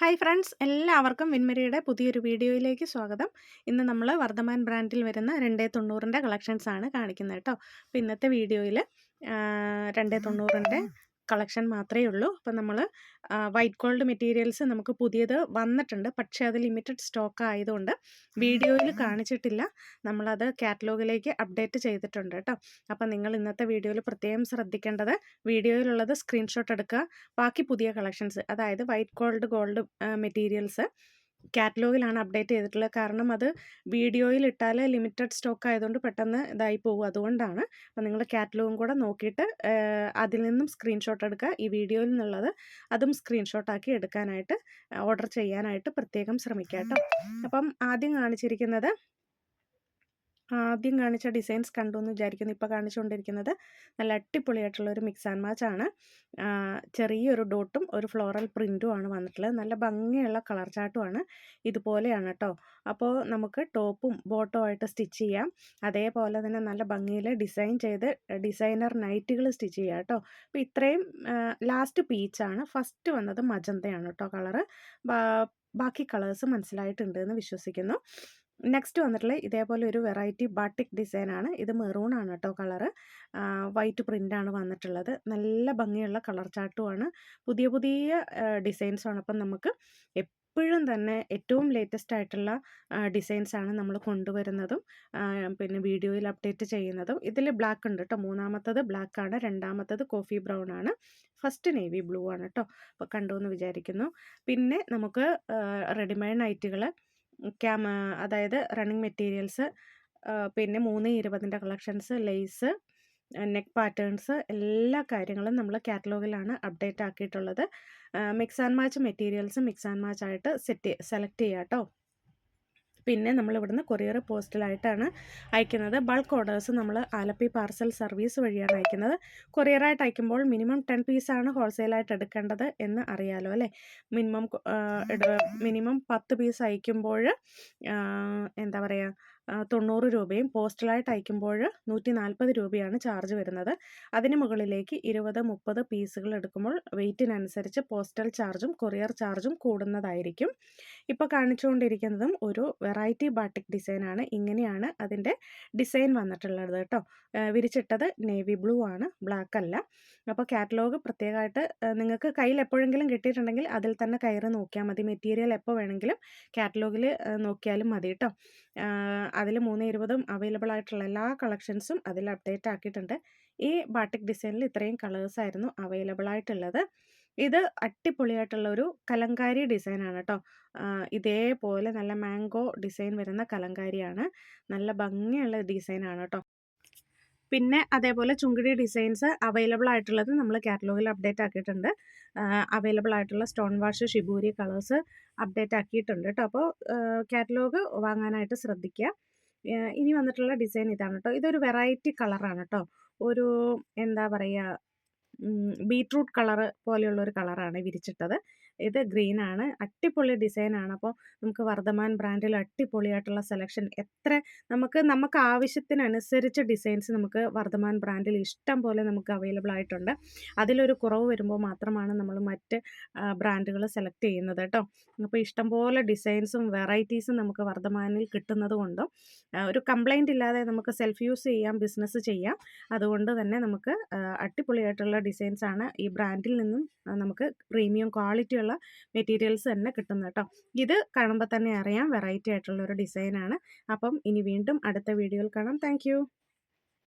Hi friends എല്ലാവർക്കും വിൻമരിയുടെ പുതിയൊരു വീഡിയോയിലേക്ക് സ്വാഗതം. ഇന്ന് നമ്മൾ വർദ്ധമാൻ ബ്രാൻഡിൽ വരുന്ന രണ്ടേ തൊണ്ണൂറിന്റെ കളക്ഷൻസാണ് ആണ് കാണിക്കുന്നത് കേട്ടോ. അപ്പോൾ ഇന്നത്തെ വീഡിയോയിൽ രണ്ടേ തൊണ്ണൂറിന്റെ കളക്ഷൻ മാത്രമേ ഉള്ളൂ. അപ്പോൾ നമ്മൾ വൈറ്റ് ഗോൾഡ് മെറ്റീരിയൽസ് നമുക്ക് പുതിയത് വന്നിട്ടുണ്ട്. പക്ഷേ അത് ലിമിറ്റഡ് സ്റ്റോക്ക് ആയതുകൊണ്ട് വീഡിയോയിൽ കാണിച്ചിട്ടില്ല. നമ്മളത് കാറ്റലോഗിലേക്ക് അപ്ഡേറ്റ് ചെയ്തിട്ടുണ്ട് കേട്ടോ. അപ്പോൾ നിങ്ങൾ ഇന്നത്തെ വീഡിയോയിൽ പ്രത്യേകം ശ്രദ്ധിക്കേണ്ടത് വീഡിയോയിലുള്ളത് സ്ക്രീൻഷോട്ട് എടുക്കുക. ബാക്കി പുതിയ കളക്ഷൻസ് അതായത് വൈറ്റ് ഗോൾഡ് ഗോൾഡ് മെറ്റീരിയൽസ് കാറ്റലോഗിലാണ് അപ്ഡേറ്റ് ചെയ്തിട്ടുള്ളത്. കാരണം അത് വീഡിയോയിൽ ഇട്ടാൽ ലിമിറ്റഡ് സ്റ്റോക്ക് ആയതുകൊണ്ട് പെട്ടെന്ന് ഇതായി പോകും. അതുകൊണ്ടാണ് അപ്പോൾ നിങ്ങൾ കാറ്റലോഗും കൂടെ നോക്കിയിട്ട് അതിൽ നിന്നും സ്ക്രീൻഷോട്ട് എടുക്കുക. ഈ വീഡിയോയിൽ നിന്നുള്ളത് അതും സ്ക്രീൻഷോട്ടാക്കി എടുക്കാനായിട്ട് ഓർഡർ ചെയ്യാനായിട്ട് പ്രത്യേകം ശ്രമിക്കുക കേട്ടോ. അപ്പം ആദ്യം കാണിച്ചിരിക്കുന്നത് ആദ്യം കാണിച്ച ഡിസൈൻസ് കണ്ടു എന്ന് വിചാരിക്കുന്നു. ഇപ്പോൾ കാണിച്ചുകൊണ്ടിരിക്കുന്നത് നല്ല അടിപൊളിയായിട്ടുള്ള ഒരു മിക്സ് ആൻഡ് മാച്ച് ആണ്. ചെറിയൊരു ഡോട്ടും ഒരു ഫ്ലോറൽ പ്രിന്റും ആണ് വന്നിട്ടുള്ളത്. നല്ല ഭംഗിയുള്ള കളർ ചാട്ടുമാണ് ഇതുപോലെയാണ് കേട്ടോ അപ്പോൾ നമുക്ക് ടോപ്പും ബോട്ടോ ആയിട്ട് സ്റ്റിച്ച് ചെയ്യാം. അതേപോലെ തന്നെ നല്ല ഭംഗിയിൽ ഡിസൈൻ ചെയ്ത് ഡിസൈനർ നൈറ്റുകൾ സ്റ്റിച്ച് ചെയ്യാം കേട്ടോ അപ്പോൾ ഇത്രയും ലാസ്റ്റ് പീച്ചാണ് ഫസ്റ്റ് വന്നത് മജന്തയാണ് കേട്ടോ കളറ് ബാക്കി കളേഴ്സ് മനസ്സിലായിട്ടുണ്ട് എന്ന് വിശ്വസിക്കുന്നു. നെക്സ്റ്റ് വന്നിട്ടുള്ള ഇതേപോലെ ഒരു വെറൈറ്റി ബാട്ടിക് ഡിസൈനാണ്. ഇത് മെറൂൺ ആണ് കേട്ടോ കളറ്. വൈറ്റ് പ്രിന്റാണ് വന്നിട്ടുള്ളത്. നല്ല ഭംഗിയുള്ള കളർ ചാട്ടുമാണ് പുതിയ പുതിയ ഡിസൈൻസാണ് അപ്പം നമുക്ക് എപ്പോഴും തന്നെ ഏറ്റവും ലേറ്റസ്റ്റ് ആയിട്ടുള്ള ഡിസൈൻസാണ് നമ്മൾ കൊണ്ടുവരുന്നതും പിന്നെ വീഡിയോയിൽ അപ്ഡേറ്റ് ചെയ്യുന്നതും. ഇതിൽ ബ്ലാക്ക് ഉണ്ട് കേട്ടോ. മൂന്നാമത്തത് ബ്ലാക്ക് ആണ്. രണ്ടാമത്തത് കോഫി ബ്രൗൺ ആണ്. ഫസ്റ്റ് നേവി ബ്ലൂ ആണ് കേട്ടോ. അപ്പോൾ കണ്ടു എന്ന് വിചാരിക്കുന്നു. പിന്നെ നമുക്ക് റെഡിമെയ്ഡ് നൈറ്റുകൾ ക്യാമ അതായത് റണ്ണിങ് മെറ്റീരിയൽസ് പിന്നെ മൂന്ന് ഇരുപതിന്റെ കളക്ഷൻസ് ലെയ്സ് നെക്ക് പാറ്റേൺസ് എല്ലാ കാര്യങ്ങളും നമ്മൾ കാറ്റലോഗിലാണ് update ആക്കിയിട്ടുള്ളത്. Mix and match materials mix and match ആയിട്ട് സെറ്റ് സെലക്ട് ചെയ്യാം കേട്ടോ പിന്നെ നമ്മൾ ഇവിടുന്ന് കൊറിയർ പോസ്റ്റലായിട്ടാണ് അയക്കുന്നത്. ബൾക്ക് ഓർഡേഴ്സ് നമ്മൾ ആലപ്പി പാർസൽ സർവീസ് വഴിയാണ് അയക്കുന്നത്. കൊറിയറായിട്ട് അയക്കുമ്പോൾ മിനിമം ടെൻ പീസാണ് ഹോൾസെയിലായിട്ട് എടുക്കേണ്ടത് എന്ന് അറിയാലോ അല്ലേ? മിനിമം മിനിമം പത്ത് പീസ് അയക്കുമ്പോൾ എന്താ പറയുക തൊണ്ണൂറ് രൂപയും പോസ്റ്റലായിട്ട് അയക്കുമ്പോൾ നൂറ്റി നാൽപ്പത് രൂപയാണ് ചാർജ് വരുന്നത്. അതിന് മുകളിലേക്ക് ഇരുപത് മുപ്പത് പീസുകൾ എടുക്കുമ്പോൾ വെയ്റ്റിനനുസരിച്ച് പോസ്റ്റൽ ചാർജും കൊറിയർ ചാർജും കൂടുന്നതായിരിക്കും. ഇപ്പോൾ കാണിച്ചുകൊണ്ടിരിക്കുന്നതും ഒരു വെറൈറ്റി ബാട്ടിക് ഡിസൈനാണ്. ഇങ്ങനെയാണ് അതിന്റെ ഡിസൈൻ വന്നിട്ടുള്ളത് കേട്ടോ. വിരിച്ചിട്ടത് നേവി ബ്ലൂ ആണ് ബ്ലാക്ക് അല്ല. അപ്പോൾ കാറ്റലോഗ് പ്രത്യേകമായിട്ട് നിങ്ങൾക്ക് കയ്യിൽ എപ്പോഴെങ്കിലും കിട്ടിയിട്ടുണ്ടെങ്കിൽ അതിൽ തന്നെ കയറി നോക്കിയാൽ മതി. മെറ്റീരിയൽ എപ്പോൾ വേണമെങ്കിലും കാറ്റലോഗിൽ നോക്കിയാലും മതി കേട്ടോ. അതിൽ മൂന്ന് ഇരുപതും അവൈലബിൾ ആയിട്ടുള്ള എല്ലാ കളക്ഷൻസും അതിൽ അപ്ഡേറ്റ് ആക്കിയിട്ടുണ്ട്. ഈ ബാട്ടിക് ഡിസൈനിൽ ഇത്രയും കളേഴ്സ് ആയിരുന്നു അവൈലബിൾ ആയിട്ടുള്ളത്. ഇത് അടിപൊളിയായിട്ടുള്ള ഒരു കലങ്കാരി ഡിസൈനാണ് കേട്ടോ ഇതേപോലെ നല്ല മാംഗോ ഡിസൈൻ വരുന്ന കലങ്കാരിയാണ്. നല്ല ഭംഗിയുള്ള ഡിസൈനാണ് കേട്ടോ പിന്നെ അതേപോലെ ചുങ്കിടി ഡിസൈൻസ് അവൈലബിൾ ആയിട്ടുള്ളത് നമ്മൾ കാറ്റലോഗിൽ അപ്ഡേറ്റ് ആക്കിയിട്ടുണ്ട്. അവൈലബിൾ ആയിട്ടുള്ള stone wash shibori colours update ആക്കിയിട്ടുണ്ട് കേട്ടോ അപ്പോൾ കാറ്റലോഗ് വാങ്ങാനായിട്ട് ശ്രദ്ധിക്കുക ഇനി വന്നിട്ടുള്ള ഡിസൈൻ ഇതാണ് കേട്ടോ ഇതൊരു വെറൈറ്റി കളറാണ് കേട്ടോ ഒരു എന്താ പറയുക ബീട്രൂട്ട് കളറ് പോലെയുള്ളൊരു കളറാണ് വിരിച്ചിട്ടത്. ഇത് ഗ്രീൻ ആണ്. അടിപൊളി ഡിസൈനാണ് അപ്പോൾ നമുക്ക് വർദ്ധമാൻ ബ്രാൻഡിൽ അടിപൊളിയായിട്ടുള്ള സെലക്ഷൻ എത്ര നമുക്ക് നമുക്ക് ആവശ്യത്തിനനുസരിച്ച് ഡിസൈൻസ് നമുക്ക് വർദ്ധമാൻ ബ്രാൻഡിൽ ഇഷ്ടം പോലെ നമുക്ക് അവൈലബിൾ ആയിട്ടുണ്ട്. അതിലൊരു കുറവ് വരുമ്പോൾ മാത്രമാണ് നമ്മൾ മറ്റ് ബ്രാൻഡുകൾ സെലക്ട് ചെയ്യുന്നത് കേട്ടോ. അപ്പോൾ ഇഷ്ടംപോലെ ഡിസൈൻസും വെറൈറ്റീസും നമുക്ക് വർദ്ധമാനിൽ കിട്ടുന്നത് കൊണ്ടും ഒരു കംപ്ലൈന്റ് ഇല്ലാതെ നമുക്ക് സെൽഫ് യൂസ് ചെയ്യാം ബിസിനസ് ചെയ്യാം. അതുകൊണ്ട് തന്നെ നമുക്ക് അടിപൊളിയായിട്ടുള്ള ഡിസൈൻസാണ് ഈ ബ്രാൻഡിൽ നിന്നും നമുക്ക് പ്രീമിയം ക്വാളിറ്റിയുള്ള മെറ്റീരിയൽസ് തന്നെ കിട്ടുന്നത് കേട്ടോ ഇത് കാണുമ്പോൾ തന്നെ അറിയാം. വെറൈറ്റി ആയിട്ടുള്ള ഒരു ഡിസൈനാണ് അപ്പം ഇനി വീണ്ടും അടുത്ത വീഡിയോയിൽ കാണാം. താങ്ക്